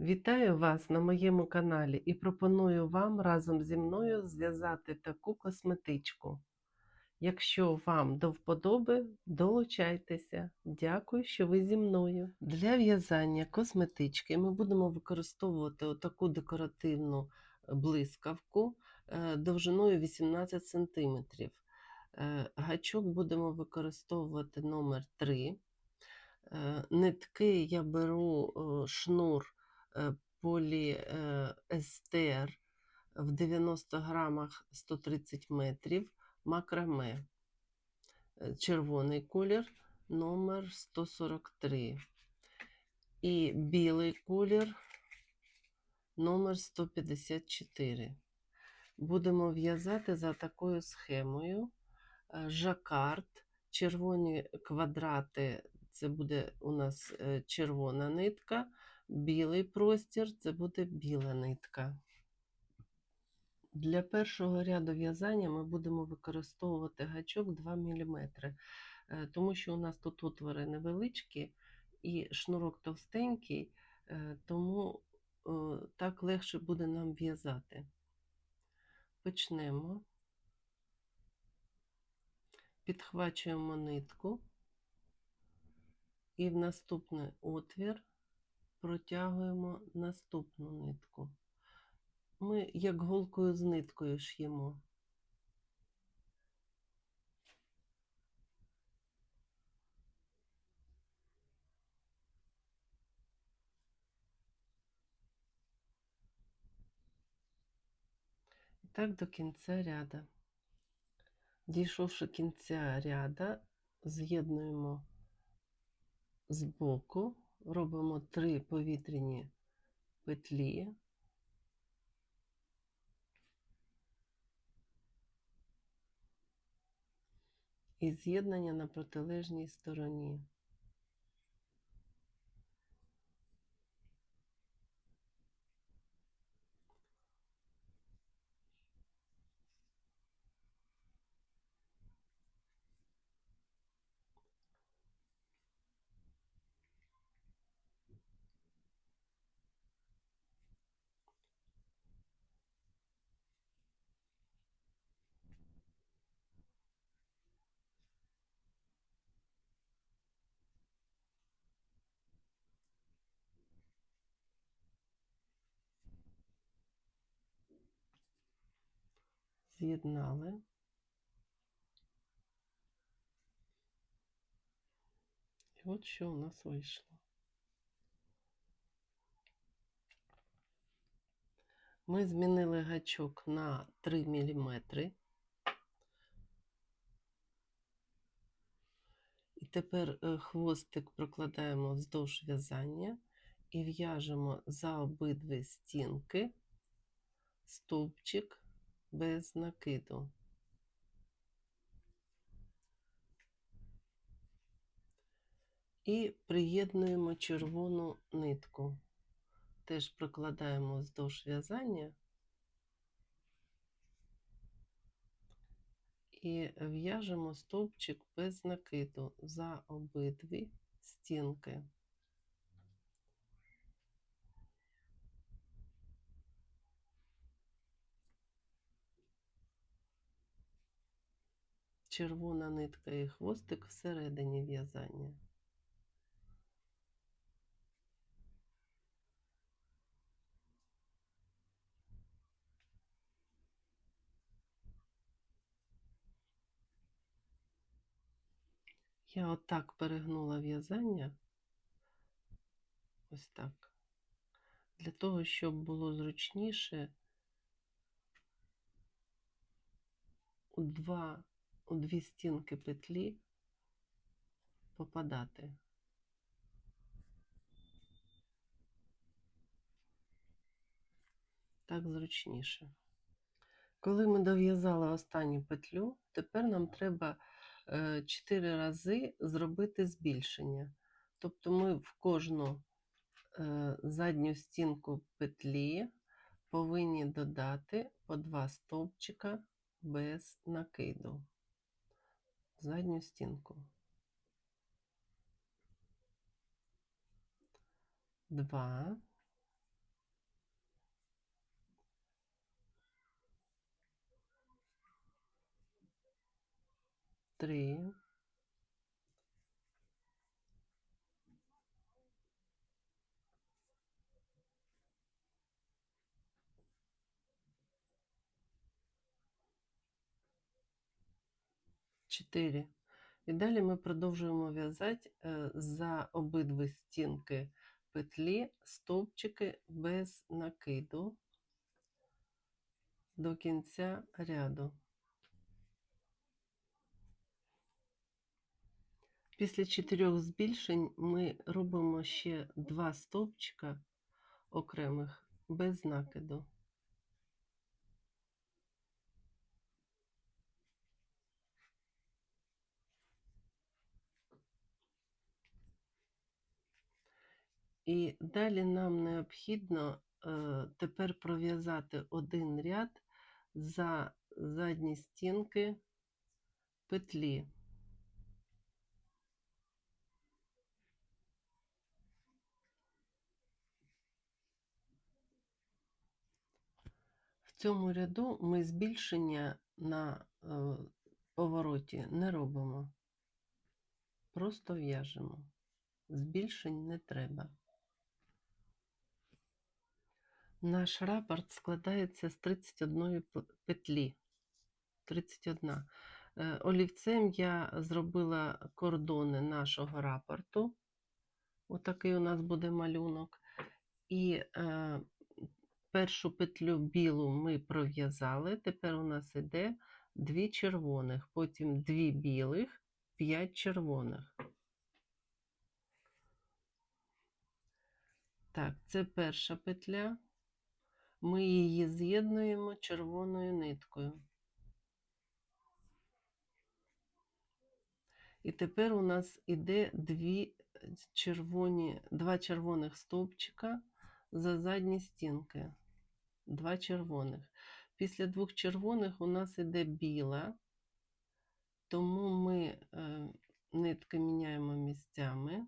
Вітаю вас на моєму каналі і пропоную вам разом зі мною зв'язати таку косметичку. Якщо вам до вподоби, долучайтеся. Дякую, що ви зі мною. Для в'язання косметички ми будемо використовувати таку декоративну блискавку е, довжиною 18 см. Гачок будемо використовувати номер 3. Е, Нитки я беру е, шнур е, поліестер в 90 грамах 130 метрів макраме. Е, Червоний колір номер 143. І білий колір номер 154. Будемо в'язати за такою схемою. Е, Жакард, червоні квадрати це буде у нас е, червона нитка, білий простір це буде біла нитка. Для першого ряду в'язання ми будемо використовувати гачок 2 мм, тому що у нас тут отвори невеличкі і шнурок товстенький, е, тому е, так легше буде нам в'язати. Почнемо. Підхвачуємо нитку і в наступний отвір протягуємо наступну нитку. Ми як голкою з ниткою ш'ємо. І так до кінця ряда. Дійшовши кінця ряда, з'єднуємо з боку, робимо три повітряні петлі. І з'єднання на протилежній стороні. З'єднали. І от що у нас вийшло. Ми змінили гачок на 3 мм. І тепер е, хвостик прокладаємо вздовж в'язання і в'яжемо за обидві стінки стовпчик без накиду. І приєднуємо червону нитку. Теж прокладаємо вздовж в'язання і в'яжемо стовпчик без накиду за обидві стінки. Червона нитка і хвостик всередині в'язання. Я отак перегнула в'язання, ось так, для того, щоб було зручніше у, два, у дві стінки петлі попадати. Так зручніше. Коли ми дов'язали останню петлю, тепер нам треба 4 рази зробити збільшення. Тобто ми в кожну е, задню стінку петлі повинні додати по 2 стовпчика без накиду. заднюю стенку. Два, три. Чотири. І далі ми продовжуємо в'язати е, за обидві стінки петлі стовпчики без накиду до кінця ряду. Після чотирьох збільшень ми робимо ще два стовпчика окремих без накиду. І далі нам необхідно е, тепер пров'язати один ряд за задні стінки петлі. В цьому ряду ми збільшення на е, повороті не робимо. Просто в'яжемо. Збільшень не треба. Наш рапорт складається з 31 петлі. 31. Е, Олівцем я зробила кордони нашого рапорту. Отакий у нас буде малюнок. І е, першу петлю білу ми пров'язали. Тепер у нас іде дві червоних, потім дві білих, п'ять червоних. Так, це перша петля. Ми її з'єднуємо червоною ниткою. І тепер у нас іде дві червоні, два червоних стовпчика за задні стінки. Два червоних. Після двох червоних у нас іде біла, тому ми е, нитки міняємо місцями.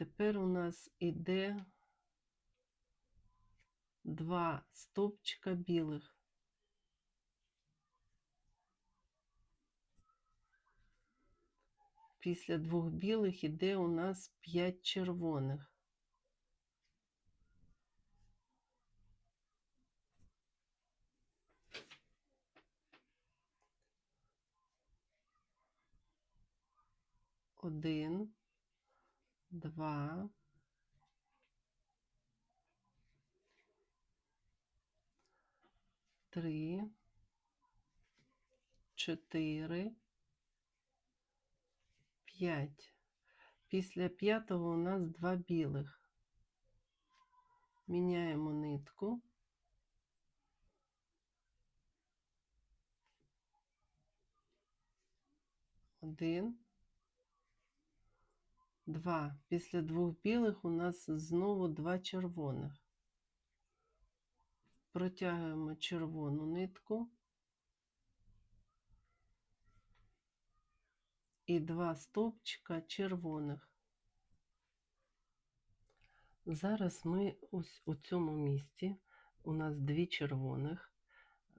Тепер у нас іде два стовпчика білих. Після двох білих іде у нас п'ять червоних. Один, два, три, чотири, п'ять. Після п'ятого у нас два білих. Міняємо нитку. Один, два. Після двох білих у нас знову два червоних. Протягуємо червону нитку. І два стовпчика червоних. Зараз ми ось у цьому місці. У нас дві червоних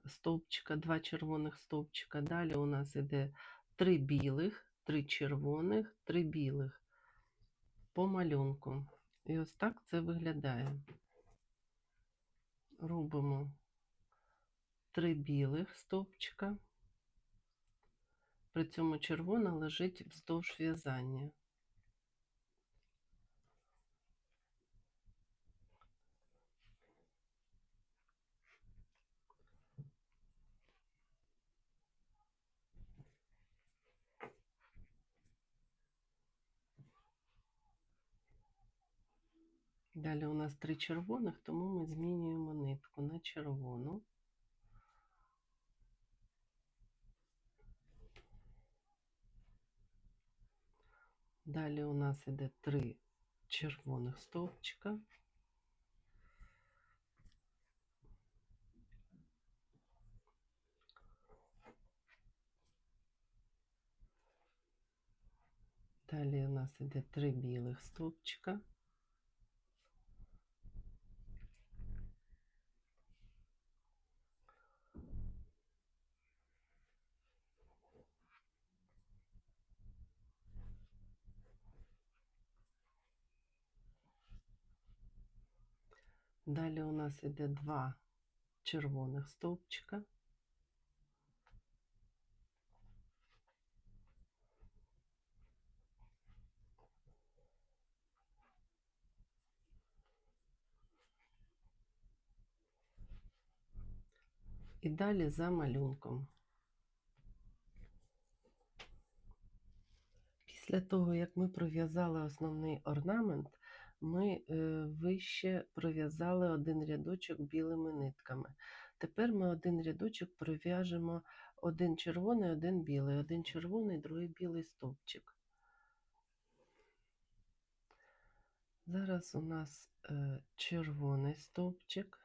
стовпчика, два червоних стовпчика. Далі у нас іде три білих, три червоних, три білих по малюнку. І ось так це виглядає. Робимо три білих стовпчика. При цьому червона лежить вздовж в'язання. Далі у нас три червоних, тому ми змінюємо нитку на червону. Далі у нас іде три червоних стовпчика. Далі у нас іде три білих стовпчика. Далі у нас іде два червоних стовпчика. І далі за малюнком. Після того, як ми пров'язали основний орнамент, ми е, вище пров'язали один рядочок білими нитками. Тепер ми один рядочок пров'яжемо один червоний, один білий, один червоний, другий білий стовпчик. Зараз у нас е, червоний стовпчик.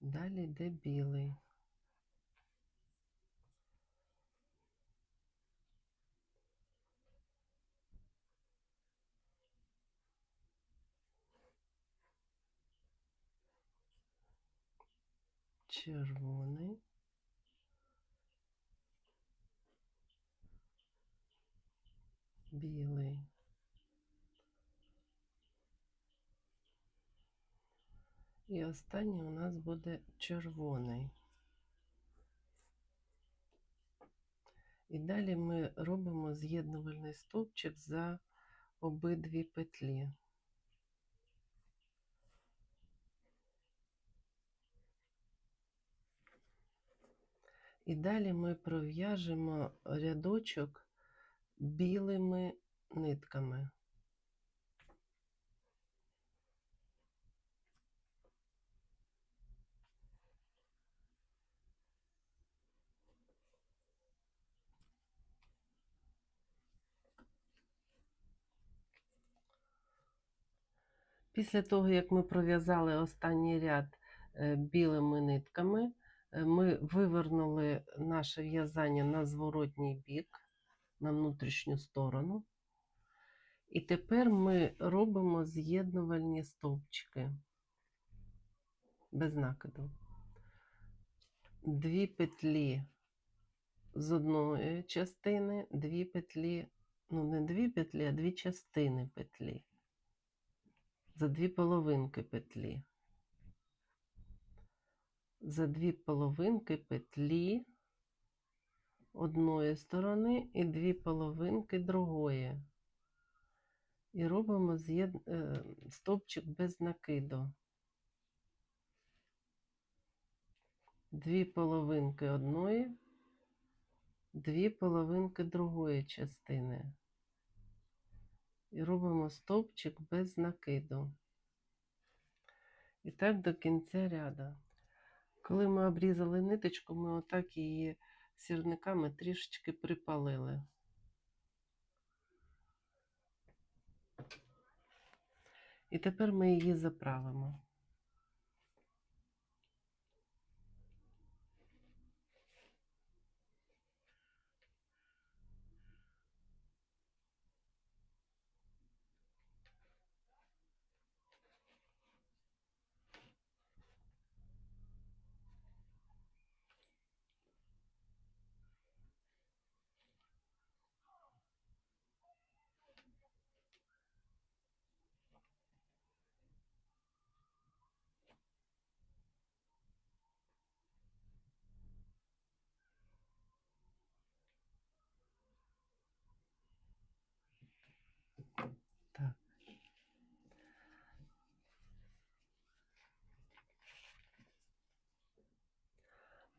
Далі йде білий. Червоний, білий. І останній у нас буде червоний. І далі ми робимо з'єднувальний стовпчик за обидві петлі. І далі ми пров'яжемо рядочок білими нитками. Після того, як ми пров'язали останній ряд е, білими нитками, ми вивернули наше в'язання на зворотній бік, на внутрішню сторону. І тепер ми робимо з'єднувальні стовпчики без накиду. Дві петлі з одної частини, дві петлі, ну не дві петлі, а дві частини петлі. За дві половинки петлі. За дві половинки петлі одної сторони і дві половинки другої. І робимо е, стовпчик без накиду. Дві половинки одної, дві половинки другої частини. І робимо стовпчик без накиду. І так до кінця ряду. Коли ми обрізали ниточку, ми отак її сірниками трішечки припалили. І тепер ми її заправимо.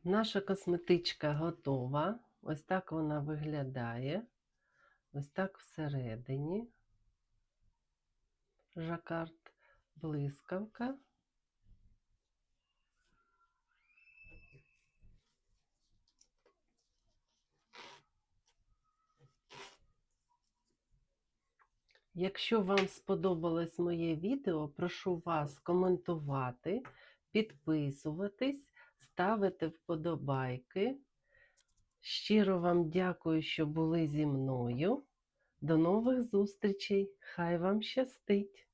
Наша косметичка готова. Ось так вона виглядає. Ось так всередині. Жакард блискавка. Якщо вам сподобалось моє відео, прошу вас коментувати, підписуватись, ставити вподобайки. Щиро вам дякую, що були зі мною. До нових зустрічей! Хай вам щастить!